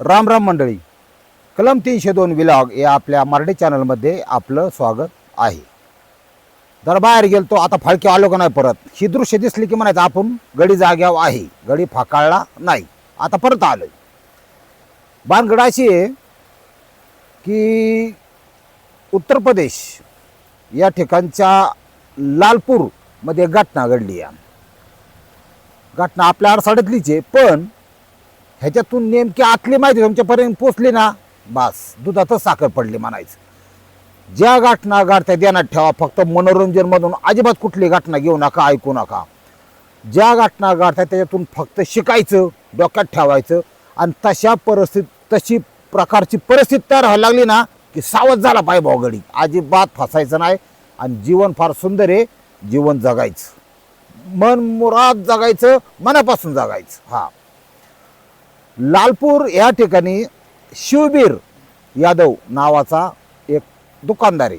राम राम मंडळी. कलम तीनशे दोन विलॉग या आपल्या मराठी चॅनलमध्ये आपलं स्वागत आहे. जर बाहेर गेलतो आता फाळके आलो का नाही परत? ही दृश्य दिसली की म्हणायचं आपण गडी जाग्यावर आहे. गडी फाकाळला नाही. आता परत आलोय. बानगड अशी आहे की उत्तर प्रदेश या ठिकाणच्या लालपूरमध्ये घटना घडली आहे. घटना आपल्या अडसाड्यातलीच आहे पण ह्याच्यातून नेमकी आतली माहिती तुमच्यापर्यंत पोचली ना बस दुधातच साखर पडली म्हणायचं. ज्या घटना घडत्या ध्यानात ठेवा फक्त मनोरंजनमधून अजिबात कुठली घटना घेऊ नका ऐकू नका. ज्या घटना घडत्या त्याच्यातून फक्त शिकायचं डोक्यात ठेवायचं आणि तशा परिस्थिती तशी प्रकारची परिस्थिती तयार व्हायला लागली ना की सावध झाला पाहिजे भावगडी अजिबात फसायचं नाही आणि जीवन फार सुंदर आहे जीवन जगायचं. मन मुराद जगायचं मनापासून जगायचं. हा. लालपूर या ठिकाणी शिवबीर यादव नावाचा एक दुकानदार आहे.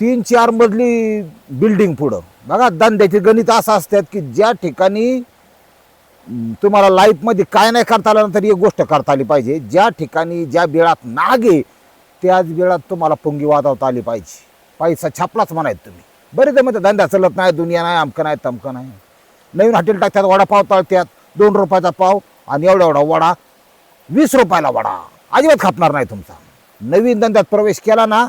तीन चार मजली बिल्डिंग पुढं. बघा धंद्याचे गणित असं असतात की ज्या ठिकाणी तुम्हाला लाईफमध्ये काय नाही करता आलं एक गोष्ट करता आली पाहिजे. ज्या ठिकाणी ज्या बिळात नाग आहे त्याच बिळात तुम्हाला पुंगी वाजवता आली पाहिजे. पैसा छापलाच म्हणायत तुम्ही. बरेच म्हणतात धंदा चलत नाही दुनिया नाही अमकं नाही तमकं नाही. नवीन हॉटेल टाकतात वडापाव तळत्यात दोन रुपयाचा पाव आणि एवढा एवढा वडा. वीस रुपयाला वडा. अजिबात खापणार नाही तुमचा. नवीन धंद्यात प्रवेश केला ना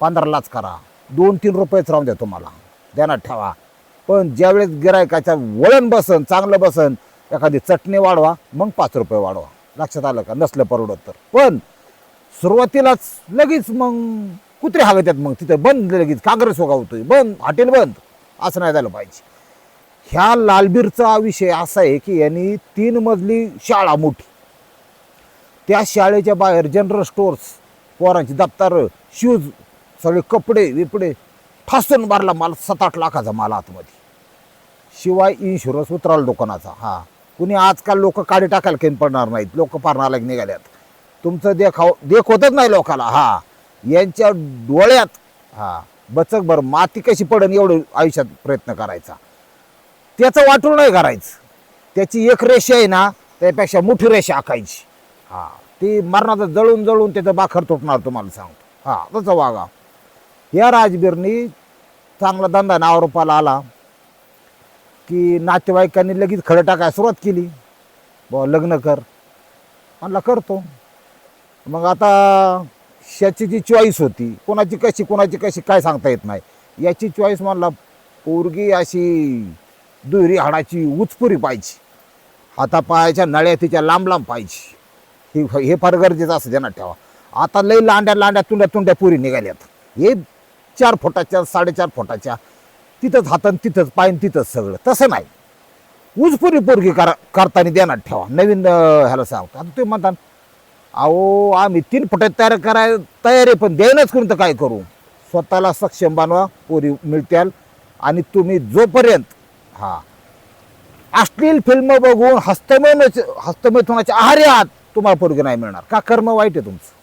पंधरालाच करा. दोन तीन रुपयेच राहून द्या तुम्हाला. ध्यानात ठेवा. पण ज्यावेळेस गिरायकाच्या वळण बसन चांगलं बसन एखादी चटणी वाढवा मग पाच रुपये वाढवा. लक्षात आलं का? नसलं परवडत तर. पण सुरुवातीलाच लगेच मग कुत्रे हागत्यात मग. तिथं बंद लगेच. काँग्रेस होतोय बंद. हॉटेल बंद. असं नाही झालं पाहिजे. ह्या लालबीरचा विषय असा आहे की यांनी तीन मजली शाळा मोठी. त्या शाळेच्या बाहेर जनरल स्टोर्स पोरांची दप्तर शूज सगळे कपडे विपडे ठासून मारला माल सात आठ लाखाचा माल आतमध्ये. शिवाय इन्शुरन्स उतराल दुकानाचा. हा. कुणी आजकाल लोक काढी टाकायला काही पडणार नाहीत. लोक पारणाला निघाल्यात. तुमचं देखाव देख होतच नाही लोकाला. हा. यांच्या डोळ्यात हा. बचक बरं माती कशी पडन एवढं आयुष्यात प्रयत्न करायचा. त्याचं वाटून नाही करायचं. त्याची एक रेषा आहे ना त्यापेक्षा मोठी रेषा आखायची. हा ती मरणाचं जळून जळून त्याचं बाखर तुटणार तुम्हाला सांगतो. हा तसं वागा. या राजबीरनी चांगला धंदा नावरूपाला आला की नातेवाईकांनी लगेच खडं टाकायला सुरुवात केली. बुवा लग्न कर. म्हणला करतो. मग आता ह्याची जी चॉईस होती कोणाची कशी कोणाची कशी काय सांगता येत नाही. याची चॉईस म्हणला पोरगी अशी दुहेरी हाडाची उचपुरी पाहिजे. हातापायाच्या नळ्या तिच्या लांब लांब पाहिजे. हे हे फार गरजेचं असं ध्यानात ठेवा. आता लई लांड्या लांड्या तुंड्या तुंड्या पुरी निघाल्यात. हे चार फुटाच्या साडेचार फुटाच्या तिथंच हातान तिथंच पायन तिथंच सगळं. तसं नाही. उजपुरी पोरगी करा करताना देणार ठेवा. नवीन ह्याला सांगतो. आता ते म्हणतात अहो आम्ही तीन फुटात तयार कराय तयारी पण देणंच करून तर काय करू? स्वतःला सक्षम बनवा पोरी मिळत्याल. आणि तुम्ही जोपर्यंत हा. अश्लील फिल्म बघून हस्तमय हस्तमैथुनाच्या आहारी आहात तुम्हाला पोरगे नाही मिळणार. का कर्म वाईट आहे तुमचं?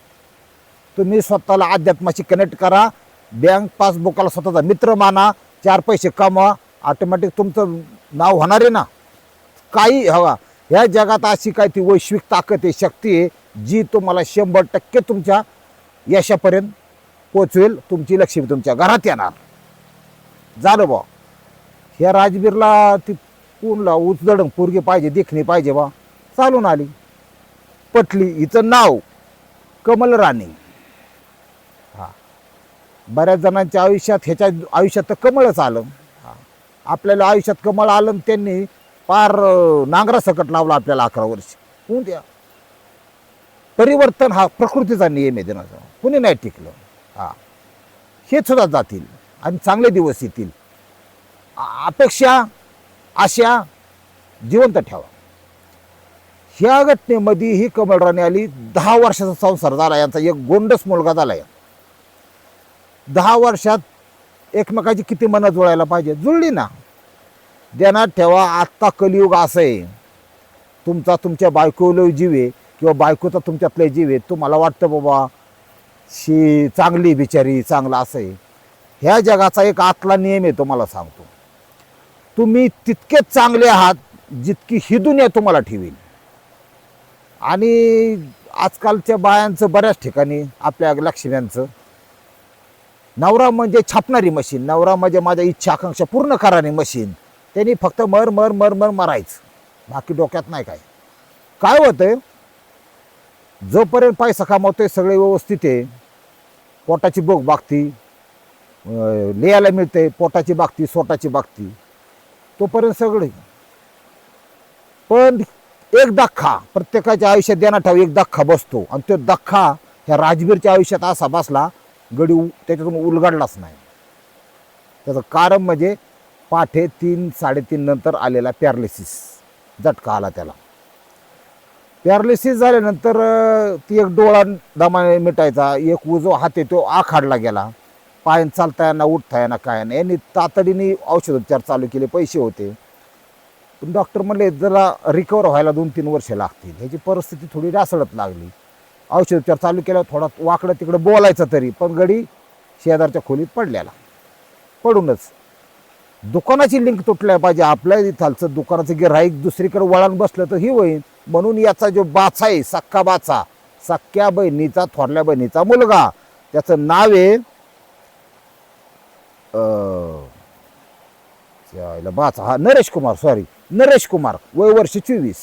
तुम्ही स्वतःला अध्यात्माशी कनेक्ट करा. बँक पासबुकाला स्वतःचा मित्र माना. चार पैसे कमवा ऑटोमॅटिक तुमचं नाव होणार आहे ना? काही हवा. ह्या जगात अशी काय ती वैश्विक ताकद आहे शक्ती आहे जी तुम्हाला शंभर टक्के तुमच्या यशापर्यंत पोचवेल. तुमची लक्ष्मी तुमच्या घरात येणार. झालं बा ह्या राजबीरला ती कोणला उचदडंग पोरगी पाहिजे देखणी पाहिजे बा. चालून आली. पटली हिचं नाव कमल राणी. हा. बऱ्याच जणांच्या आयुष्यात ह्याच्या आयुष्यात तर कमळच आलं. हा. आपल्याला आयुष्यात कमळ आलं त्यांनी पार नांगरा सकट लावला आपल्याला अकरा वर्ष. होऊन द्या. परिवर्तन हा प्रकृतीचा नियम आहे देण्याचा. कुणी नाही टिकलं. हा. हे सुद्धा जातील. आणि चांगले दिवस येतील. अपेक्षा आशा जिवंत ठेवा. ह्या घटनेमध्ये ही कमलराणी आली. दहा वर्षाचा संसार झाला यांचा. एक गोंडस मुलगा झाला या. दहा वर्षात एकमेकाची किती मनं जुळायला पाहिजे? जुळली ना. ध्यानात ठेवा आत्ता कलियुग असं आहे तुमचा तुमच्या बायकोला जीव आहे किंवा बायकोचा तुमच्यातले जीव आहे. तुम्हाला वाटतं बाबा शी चांगली बिचारी चांगला असं आहे ह्या जगाचा एक आतला नियम आहे तुम्हाला सांगतो. तुम्ही तितकेच चांगले आहात जितकी ही दुनिया तुम्हाला ठेवील आणि आजकालच्या बायांचं बऱ्याच ठिकाणी आपल्या लक्ष्म्यांचं नवरा म्हणजे छापणारी मशीन नवरा म्हणजे माझ्या इच्छा आकांक्षा पूर्ण करारी मशीन. त्यांनी फक्त मर मर मर मर मरायचं. बाकी डोक्यात नाही काय. काय होतंय? जोपर्यंत पैसा कमावतोय सगळे व्यवस्थित आहे. पोटाची बोग बागती लिहायला मिळते पोटाची बागती सोटाची बागती तोपर्यंत सगळे पण एक दख्खा प्रत्येकाच्या आयुष्यात देणार ठाव एक दख्खा बसतो. आणि तो दख्खा ह्या राजबीरच्या आयुष्यात असा बसला गडी त्याच्यातून उलगडलाच नाही. त्याचं कारण म्हणजे पाठे तीन साडेतीन नंतर आलेला पॅरालिसिस. झटका आला त्याला. पॅरालिसिस झाल्यानंतर ती एक डोळा दमाने मिटायचा एक उजवा हात आहे तो आखाडला गेला. पायन चालता येणार उठता येणार काय नाही. यांनी तातडीने औषधोपचार चालू केले पैसे होते. पण डॉक्टर म्हणले जरा रिकवर व्हायला दोन तीन वर्षे लागतील. ह्याची परिस्थिती थोडी रासडत लागली. औषधोपचार चालू केल्यावर थोडा वाकडं तिकडं बोलायचं तरी पण गडी शेजारच्या खोलीत पडलेला. पडूनच. दुकानाची लिंक तुटल्या पाहिजे आपल्या इथालचं दुकानाचं गिराईक दुसरीकडे वळण बसलं तर ही होईल म्हणून याचा जो बाचा आहे सक्का बाचा सक्क्या बहिणीचा थोरल्या बहिणीचा मुलगा त्याचं नाव आहे बाचा. हा नरेश कुमार सॉरी नरेश कुमार वय वर्ष चोवीस.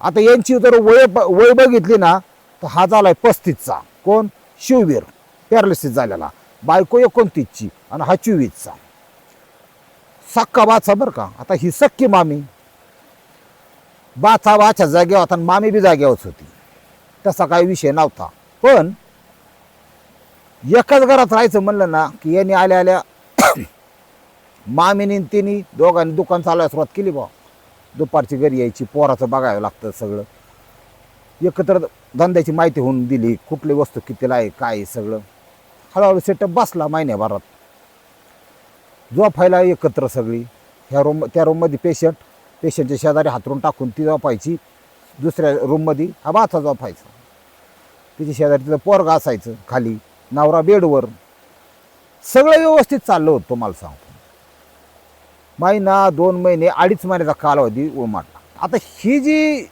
आता यांची जर वय वय बघितली ना तर हा झालाय पस्तीसचा. कोण? शिववीर. पॅरालिसिस झालेला. बायको एकोणतीसची आणि हा चोवीसचा. सक्का बाचा बरं का? आता ही सक्की मामी. बाचा बाच्या जागेवर होता आणि मामी बी जागेवरच होती. तसा काही विषय नव्हता. पण एकाच घरात राहायचं म्हणलं ना की यांनी आल्या आल्या मामीनी तिने दोघांनी दुकान चालवायला सुरुवात केली बा दुपारची घरी यायची पोराचं बघावं लागतं सगळं. एकत्र धंद्याची माहिती होऊन दिली कुठली वस्तू कितीला आहे काय आहे सगळं. हळूहळू सेटअप बसला महिन्याभरात. झोपायला एकत्र सगळी. ह्या रूम त्या रूममध्ये पेशंट पेशंटच्या शेजारी हातरून टाकून ती झोपायची. दुसऱ्या रूममध्ये हा बाचा झोपायचा. तिच्या शेजारी तिचं पोरगा असायचं खाली नवरा बेडवर. सगळं व्यवस्थित चाललं होतं तुम्हाला सांगतो. महिना दोन महिने अडीच महिन्याचा कालावधी उमाटला. आता ही जी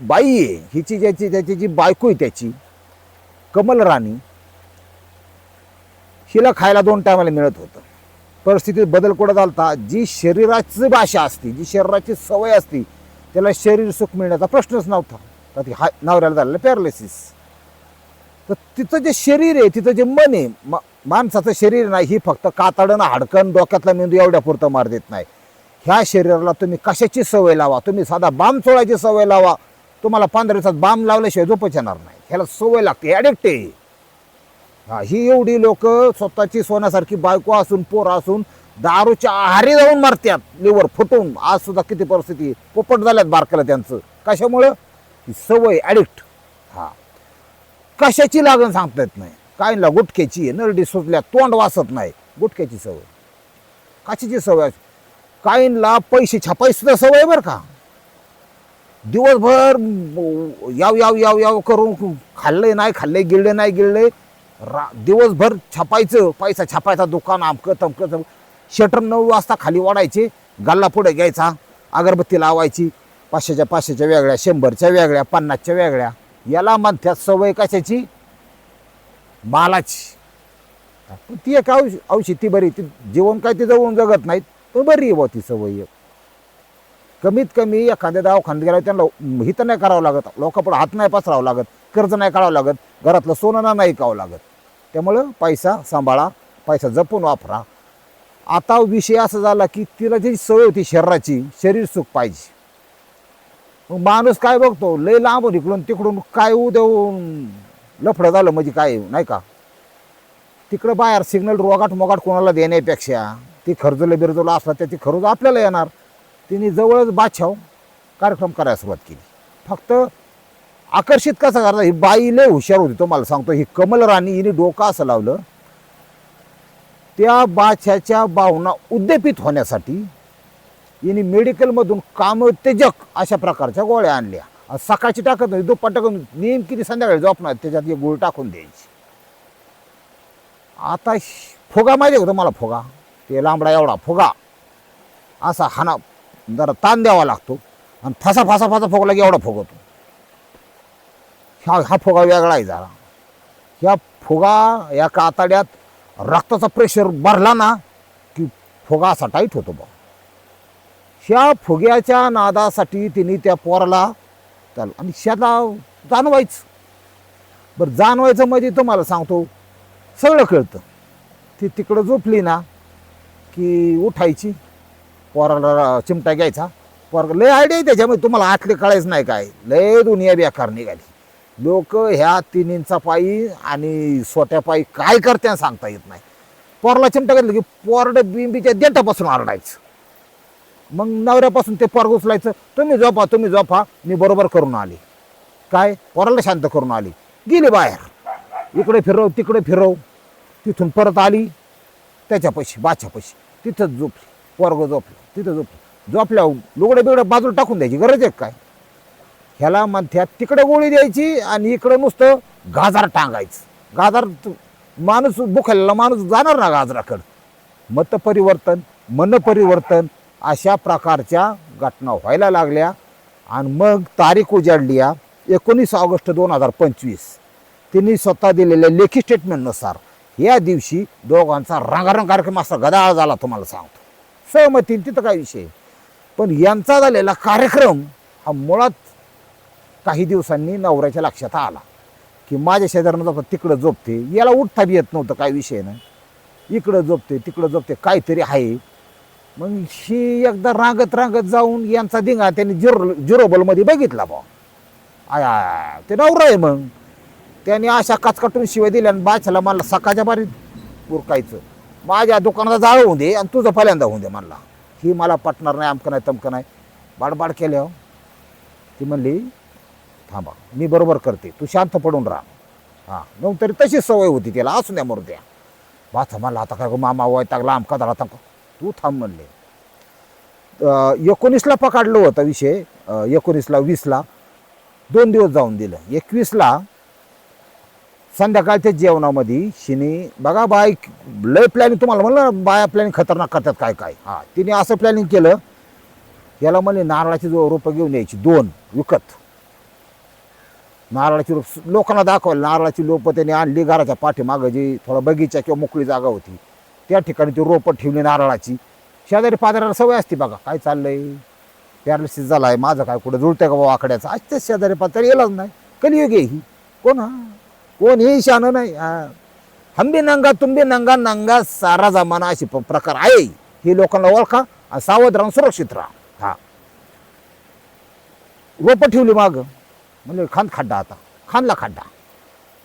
बाई आहे हिची ज्याची त्याची जी बायको आहे त्याची कमल राणी हिला खायला दोन टायमाला मिळत होतं. परिस्थितीत बदल कुठं चालता जी शरीराची भाषा असते जी शरीराची सवय असते त्याला शरीर सुख मिळण्याचा प्रश्नच नव्हता. तर ती हा नवऱ्याला झालेलं पॅरालिसिस तर तिचं जे शरीर आहे तिचं जे मन आहे म माणसाचं शरीर नाही ही फक्त कातडणं हाडकन डोक्यातला मेंदू एवढ्या पुरतं मार देत नाही. ह्या शरीराला तुम्ही कशाची सवय लावा? तुम्ही साधा बाम चोळायची सवय लावा. तुम्हाला पंधरा दिवसात बाम लावल्याशिवाय झोपच येणार नाही. ह्याला सवय लागते ॲडिक्ट आहे. हा ही एवढी लोक स्वतःची सोन्यासारखी बायको असून पोर असून दारूच्या आहारी जाऊन मारत्यात लिव्हर फुटून. आज सुद्धा किती परिस्थिती पोपट झाल्यात बारकाला त्यांचं. कशामुळं? ही सवय ॲडिक्ट हा. कशाची लागण सांगता येत नाही. काहींना गुटख्याची आहे नरडी सुटल्या तोंड वाचत नाही. गुटख्याची सवय. कशाची सवय काहींना पैसे छापायची सुद्धा सवय बरं का? दिवसभर याव याव याव याव करून खाल्ले नाही खाल्ले गिळले नाही गिळले रा दिवसभर छापायचं पैसा छापायचा दुकान आमकं तमकं तम शटर नऊ वाजता खाली वाढायचे गल्ला पुढे घ्यायचा अगरबत्ती लावायची पाचशेच्या पाचशेच्या वेगळ्या शंभरच्या वेगळ्या पन्नासच्या वेगळ्या. याला म्हणतात सवय कशाची? मालाची पण ती एक औष औषध ती बरी ती जीवन काय ती जवळून जगत नाहीत पण बरी आहे बुवा ती सवय एक. कमीत कमी एखाद्या दवाखान्यात गेल्यावर त्यांना हित नाही करावं लागत लोकांपुढे हात नाही पसरावं लागत कर्ज नाही काढावं लागत घरातलं सोनं नाही कावं लागत. त्यामुळं पैसा सांभाळा पैसा जपून वापरा. आता विषय असा झाला की तिला जी सवय होती शरीराची शरीर सुख पाहिजे. मग माणूस काय बघतो लय लांबून इकडून तिकडून काय उद्या लफडं झालं म्हणजे काय नाही का? तिकडं बाहेर सिग्नल रोगाट मोगाट कोणाला देण्यापेक्षा ती खर्जलं बिरजुला असला त्याची खर्च आपल्याला येणार. तिने जवळच बाछाव कार्यक्रम करायला सुरुवात केली. फक्त आकर्षित कसं करता ही बाई लय हुशार होती तुम्हाला सांगतो ही कमल राणी हिने डोकं असं लावलं त्या बादशाच्या भावना उद्दीपित होण्यासाठी हिने मेडिकलमधून कामोत्तेजक अशा प्रकारच्या गोळ्या आणल्या. सकाळची टाकत नाही दुपार टाकून नेमकी ती संध्याकाळी झोपणार त्याच्यात एक गुळ टाकून द्यायची. आता श- फुगा माहिती होतं मला फुगा? ते लांबडा एवढा फुगा. असा हाना जरा ताण द्यावा लागतो. आणि फसा फसा फसा फुगला की एवढा फुगवतो हा हा फुगा वेगळा आहे जरा. ह्या फुगा या कातड्यात रक्ताचा प्रेशर भरला ना की फुगा असा टाईट होतो बा. ह्या फुग्याच्या नादासाठी तिने त्या पोराला चालू. आणि शेता जाणवायचं. बरं जाणवायचं म्हणजे तुम्हाला सांगतो सगळं कळतं. ती तिकडं झोपली ना की उठायची पोराला चिमटा घ्यायचा. पोर लय आयडिया आहे त्याच्यामध्ये तुम्हाला आतले कळायचं नाही काय. लय दुनिया बेकार निघाली. लोक ह्या तिन्हींचा पायी आणि सोट्या पायी काय करते सांगता येत नाही. पोरला चिमटा घेतलं की पोरड बिंबीच्या देठापासून आरडायचं. मग नवऱ्यापासून ते पोरग उचलायचं तुम्ही झोपा तुम्ही झोपा मी बरोबर करून आले. काय? पोराला शांत करून आली. गेली बाहेर. इकडे फिरव तिकडे फिरव. तिथून परत आली. त्याच्यापाशी बाच्यापाशी. तिथंच झोपली. पोरग झोपलं तिथं झोपलं. झोपल्या लुगडे बिगडे बाजूला टाकून द्यायची गरज आहे काय? ह्याला म्हणत्यात तिकडे गोळी द्यायची आणि इकडे नुसतं गाजार टांगायचं. गाजार माणूस बुखालेला माणूस जाणार ना गाजराकडं? मत परिवर्तन मन परिवर्तन अशा प्रकारच्या घटना व्हायला लागल्या आणि मग तारीख उजाडली या. एकोणीस ऑगस्ट दोन हजार पंचवीस. त्यांनी स्वतः दिलेल्या लेखी स्टेटमेंटनुसार या दिवशी दोघांचा रंगारंग कार्यक्रम असा गदाळ झाला तुम्हाला सांगतो. सहमती तिथं काय विषय? पण यांचा झालेला कार्यक्रम हा मुळात काही दिवसांनी नवऱ्याच्या लक्षात आला. की माझ्या शेजारनं जातात तिकडं झोपते याला उठता बी येत नव्हतं काय विषय नाही. इकडं झोपते तिकडं झोपते काहीतरी आहे. मग ही एकदा रांगत रांगत जाऊन यांचा दिंगा त्याने जिरो जिरोबलमध्ये बघितला बा आय आय ते नवरा आहे मग. त्याने अशा काचकाटून शिवाय दिल्या आणि बाच्याला मला सकाळच्या बारीत उरकायचं. माझ्या दुकानाचा जाळ होऊन दे आणि तुझं पहिल्यांदा होऊन दे म्हणला. ही मला पटणार नाही अमकं नाही तमकं नाही. बाडबाड केल्यावर हो. ती म्हणली थांबा मी बरोबर करते. तू शांत पडून राहा. हां मग तरी तशीच सवय होती त्याला. असू द्या मरू द्या. बाथा मला आता काय मामा मामा वैतागला आमका झाला तमका तू थांब म्हणले. एकोणीसला पकडलं होता विषय एकोणीसला वीसला. दोन दिवस जाऊन दिलं. एकवीसला संध्याकाळच्या जेवणामध्ये शिनी बघा बाय लय प्लॅनिंग तुम्हाला म्हणलं ना बाया प्लॅनिंग खतरनाक करतात काय काय. हां तिने असं प्लॅनिंग केलं. याला म्हणले नारळाची जो रोपं घेऊन यायची दोन विकत. नारळाची रोप लोकांना दाखवलं नारळाची लोपं त्यांनी आणली घराच्या पाठीमागं जी थोडा बगीचा किंवा मोकळी जागा होती. त्या ठिकाणी ती रोपं ठेवली नारळाची. शेजारी पाजाराला सवय असते बघा काय चाललंय? पॅरालिसिस झाला आहे माझं काय कुठं जुळतंय का बाबा आकड्याचं आज ते शेजारी पाजारी येलाच नाही. कलियुग आहे ही? कोण हा? कोण हे शान नाही? हंबी हम नंगा तुम नंगा नंगा सारा जमाना अशी प- प्रकार आहे. हे लोकांना ओळखा आणि सावध राहून सुरक्षित राहा. हा. रोपं ठेवली माग. म्हणजे खांद खड्डा आता. खांदला खड्डा.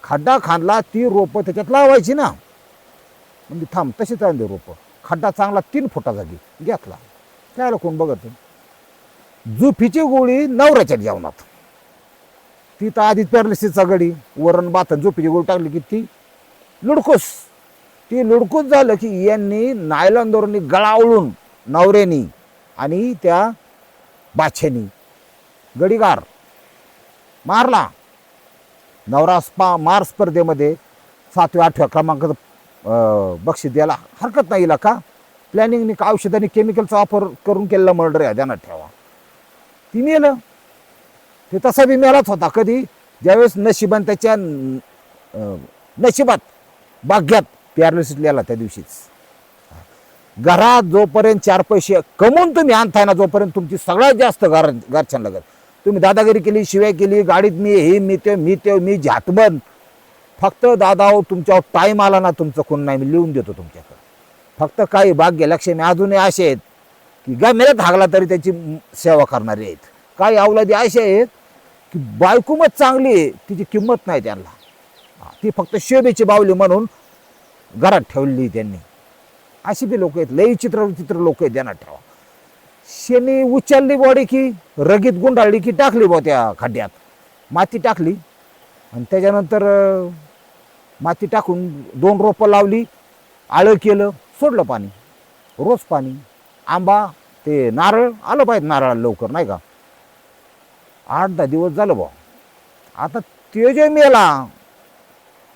खड्डा खांदला ती रोपं त्याच्यात लावायची ना. म्हणजे थांब तशी चालली रोपं. खड्डा चांगला तीन फुटा जागी. घेतला. त्याला कोण बघत? जुफीची गोळी नवऱ्याच्या जेवणात ती तर आधीच पॅरालिसिसचा गडी वरण भात झोपीची गोळी टाकली की ती लुडकूस. ती लुडकूस झालं की यांनी नायलॉन दोरांनी गळावळून नवऱ्यानी आणि त्या बाछ्यानी गडीगार मारला. नवरा स्पा मार स्पर्धेमध्ये सातव्या आठव्या क्रमांकाचं बक्षीस द्यायला हरकत नाही का प्लॅनिंगने का औषधाने केमिकलचा वापर करून केलेला मर्डर आहे ध्यानात ठेवा. ती मेलं ते तसा बी मेलाच होता कधी. ज्यावेळेस नशिबान त्याच्या नशिबात भाग्यात पॅरालिसिस लिहिला त्या दिवशीच. घरात जोपर्यंत चार पैसे कमवून तुम्ही आणताय ना जोपर्यंत तुमची सगळ्यात जास्त घर घरच्यां लागत तुम्ही दादागिरी केली शिवाय केली गाडीत मी हे मी ते मी ते मी झातबंद फक्त दादा हो तुमच्यावर टाईम आला ना तुमचं कोण नाही मी लिहून देतो तुमच्याकडं. फक्त काही भाग्य लक्ष्मी अजूनही असे आहेत की गमेल्यात हागला तरी त्याची सेवा करणारे आहेत. काही अवलादी असे आहेत की बायकूमच चांगली आहे तिची किंमत नाही त्यांना. ती फक्त शोभेची बावली म्हणून घरात ठेवली त्यांनी. अशी बी लोक आहेत लई चित्र विचित्र लोक आहेत त्यांना ठेवा. शेनी उचलली बॉडी की रगीत गुंडाळली की टाकली बा त्या खड्ड्यात. माती टाकली. आणि त्याच्यानंतर माती टाकून दोन रोपं लावली आळं केलं सोडलं पाणी रोज पाणी. आंबा ते नारळ आलं पाहिजे नारळाला लवकर नाही का? आठ दहा दिवस झालं बा आता ते जे मेला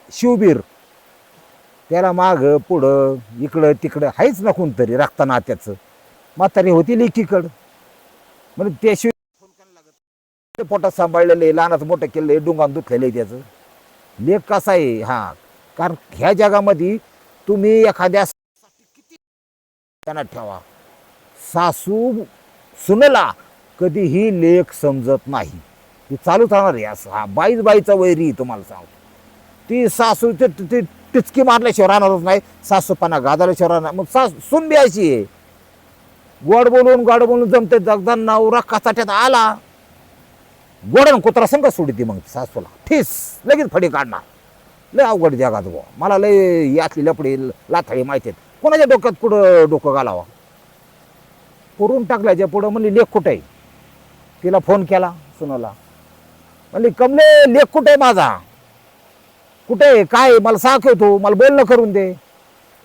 शिवबीर त्याला माग पुढं इकडं तिकडं आहेच ना कोणतरी रक्ता नात्याचं. म्हातारी होती लेकीकडं. म्हणजे त्याशिवाय पोटात सांभाळलेलं आहे लहानाचं मोठं केलं आहे डोंगान दुखलेलं आहे त्याचं. लेख कसा आहे? हा. कारण ह्या जगामध्ये तुम्ही एखाद्या त्यांना ठेवा. सासू सुनला कधीही लेख समजत नाही. ती चालूच राहणार आहे असं. हा बाईच बाईचा वैरी तुम्हाला सांगतो. ती सासू ते ती टिचकी मारल्याशिवाय राहणारच नाही. सासूपणा गादाल्याशिवाय राहणार. मग सास सुन बी अशी आहे. गोड बोलून गोड बोलून जमते जगदा नवरा कचाट्यात आला. गोड्यानं कुत्रा संग सोडी ती मग सासूला. ठीस लगेच फडी काढणार. लय अवघड जगात बुवा. मला लय यातली लपडी लाथाळी माहिती आहेत. कोणाच्या डोक्यात कुठं डोकं घालावा? पुरून टाकल्याच्या पुढं म्हणली लेख कुठे आहे? तिला फोन केला सुनाला. म्हणली कमले लेख कुठे आहे माझा? कुठे आहे? काय मला साखव तू मला बोलणं करून दे.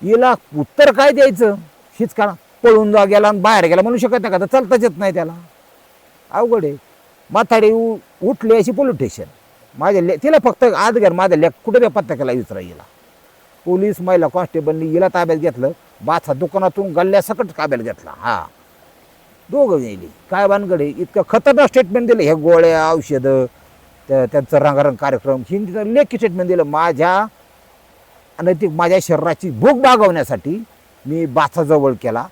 हिला उत्तर काय द्यायचं? हीच का? पळून जा गेला आणि बाहेर गेला. म्हणू शकत नाही का? तर चलताच येत नाही त्याला. अवघड आहे. म्हातारी उ- उठली अशी पोलीस स्टेशन माझ्या ले तिला फक्त आज घर माझ्या लेख कुठे बी पत्ता केला विचारा हिला पोलीस महिला कॉन्स्टेबलनी हिला ताब्यात घेतलं. बाचा दुकानातून गल्ल्यासकट ताब्यात घेतला. हा. दोघं गेली. काय भानगडे इतकं खतरनाक स्टेटमेंट दिलं. हे गोळ्या औषधं त्या त्यांचं रंगारंग कार्यक्रम. हिंदीचं लेखी स्टेटमेंट दिलं. माझ्या अनैतिक माझ्या शरीराची भूक भागवण्यासाठी मी बाचाजवळ केला.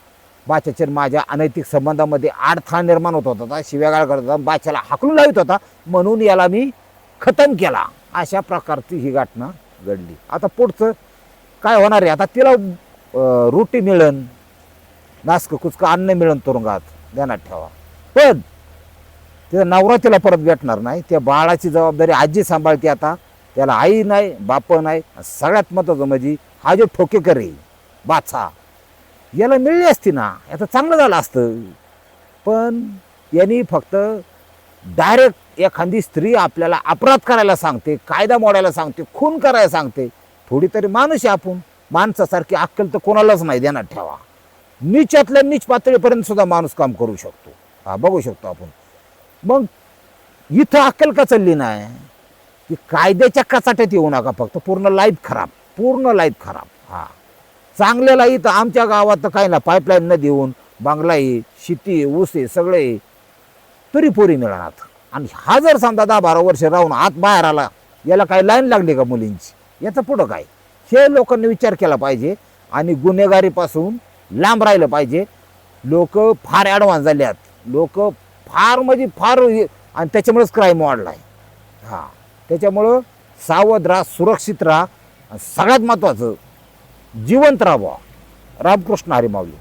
बाच्याच्या माझ्या अनैतिक संबंधामध्ये अडथळा निर्माण होत होता. शिव्यागाळ करत होता. बाच्याला हाकलून लावित होता. म्हणून याला मी खतम केला. अशा प्रकारची ही घटना घडली. आता पुढचं काय होणार आहे? आता तिला रोटी मिळन नासकं कुचकं अन्न मिळन तुरुंगात. ध्यानात ठेवा. पण तिचा नवरा तिला परत भेटणार नाही. त्या बाळाची जबाबदारी आजी सांभाळते आता. त्याला आई नाही बाप नाही. सगळ्यात महत्त्वाचं म्हणजे हा जो ठोकेकर आहे बाचा याला मिळली असती ना याचं चांगलं झालं असतं. पण यांनी फक्त डायरेक्ट एखादी स्त्री आपल्याला अपराध करायला सांगते कायदा मोडायला सांगते खून करायला सांगते. थोडी तरी माणूस आहे आपण माणसासारखी अक्कल तर कोणालाच नाही देण्यात ठेवा. नीचातल्या नीच पातळीपर्यंत सुद्धा माणूस काम करू शकतो. हा बघू शकतो आपण. मग इथं अक्कल का चालली नाही? की कायद्याच्या कचाट्यात येऊ नका फक्त पूर्ण लाईफ खराब पूर्ण लाईफ खराब. हा. चांगल्याला इथं आमच्या गावात तर काही ना पाईपलाईन न देऊन बांगला आहे शेती ऊस आहे सगळे आहे. तरी पोरी मिळणार. आणि हा जर समजा दहा बारा वर्ष राहून आत बाहेर आला याला काही लाईन लागली का मुलींची? याचं पुढं काय? हे लोकांनी विचार केला पाहिजे आणि गुन्हेगारीपासून लांब राहिलं पाहिजे. लोक फार ॲडव्हान्स झाले आहेत लोक फार म्हणजे फार आणि त्याच्यामुळेच क्राईम वाढला आहे हां. त्याच्यामुळं सावध राहा सुरक्षित राहा. सगळ्यात महत्त्वाचं जिवंत राहावा. रामकृष्ण हरिमावली